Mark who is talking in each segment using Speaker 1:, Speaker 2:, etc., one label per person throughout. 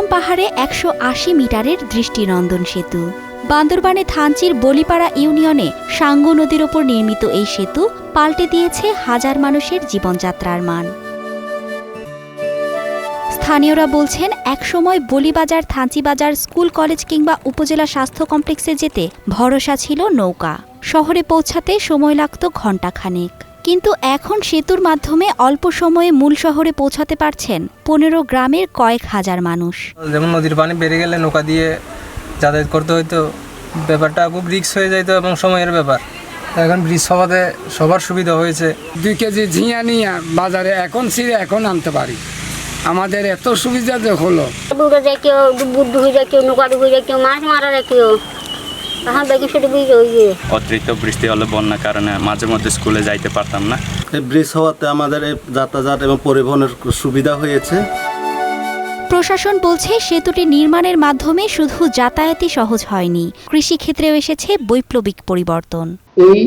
Speaker 1: চট্টগ্রাম পাহাড়ে একশো আশি মিটারের দৃষ্টিনন্দন সেতু। বান্দরবানে থানচির বলিপাড়া ইউনিয়নে সাঙ্গু নদীর ওপর নির্মিত এই সেতু পাল্টে দিয়েছে হাজার মানুষের জীবনযাত্রার মান। স্থানীয়রা বলছেন, একসময় বলিবাজার, থানচিবাজার, স্কুল, কলেজ কিংবা উপজেলা স্বাস্থ্য কমপ্লেক্সে যেতে ভরসা ছিল নৌকা। শহরে পৌঁছাতে সময় লাগত ঘণ্টাখানেক। কিন্তু এখন সেতুর মাধ্যমে অল্প সময়ে মূল শহরে পৌঁছাতে পারছেন পনেরো গ্রামের কয়েক হাজার মানুষ।
Speaker 2: যেমন নদীর পানি বেড়ে গেলে নৌকা দিয়ে যাতায়াত করতে হইতো। ব্যাপারটা খুব রিক্স হয়ে যাইতো এবং সময়ের ব্যাপার। এখন ব্রিজ হওয়াতে সবার সুবিধা হয়েছে।
Speaker 3: দুই কেজি ঝিঁয়া নিয়ে বাজারে এখন ছিঁড়ে এখন আনতে পারি। আমাদের এত সুবিধা যে হলো।
Speaker 4: ডুবে যায় কেউ বুদ্ধ হয়ে যায় কেউ নৌকা ডুবে যায় কেউ মাছ মারা যায় কেউ। সেটা ওই যে।
Speaker 5: অতিরিক্ত বৃষ্টি হলে বন্যার কারণে মাঝে মধ্যে স্কুলে যাইতে পারতাম না।
Speaker 6: এই ব্রিজ হওয়াতে আমাদের এই যাতায়াত এবং পরিবহনের সুবিধা হয়েছে।
Speaker 1: প্রশাসন বলছে সেতুটি নির্মাণের মাধ্যমে শুধু যাতায়াতই সহজ হয়নি। কৃষিক্ষেত্রেও এসেছে বৈপ্লবিক পরিবর্তন।
Speaker 7: এই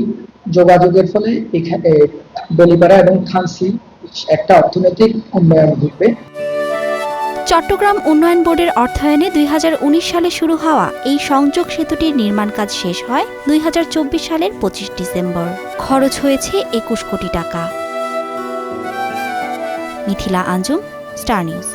Speaker 7: যোগাযোগের ফলে এখানে বলিপাড়া এবং থানসি একটা অর্থনৈতিক উন্নয়ন ঘটবে।
Speaker 1: চট্টগ্রাম উন্নয়ন বোর্ডের অর্থায়নে দুই হাজার উনিশ সালে শুরু হওয়া এই সংযোগ সেতুটির নির্মাণ কাজ শেষ হয় দুই হাজার চব্বিশ সালের পঁচিশ ডিসেম্বর। খরচ হয়েছে একুশ কোটি টাকা। Mithila Anjum, star news.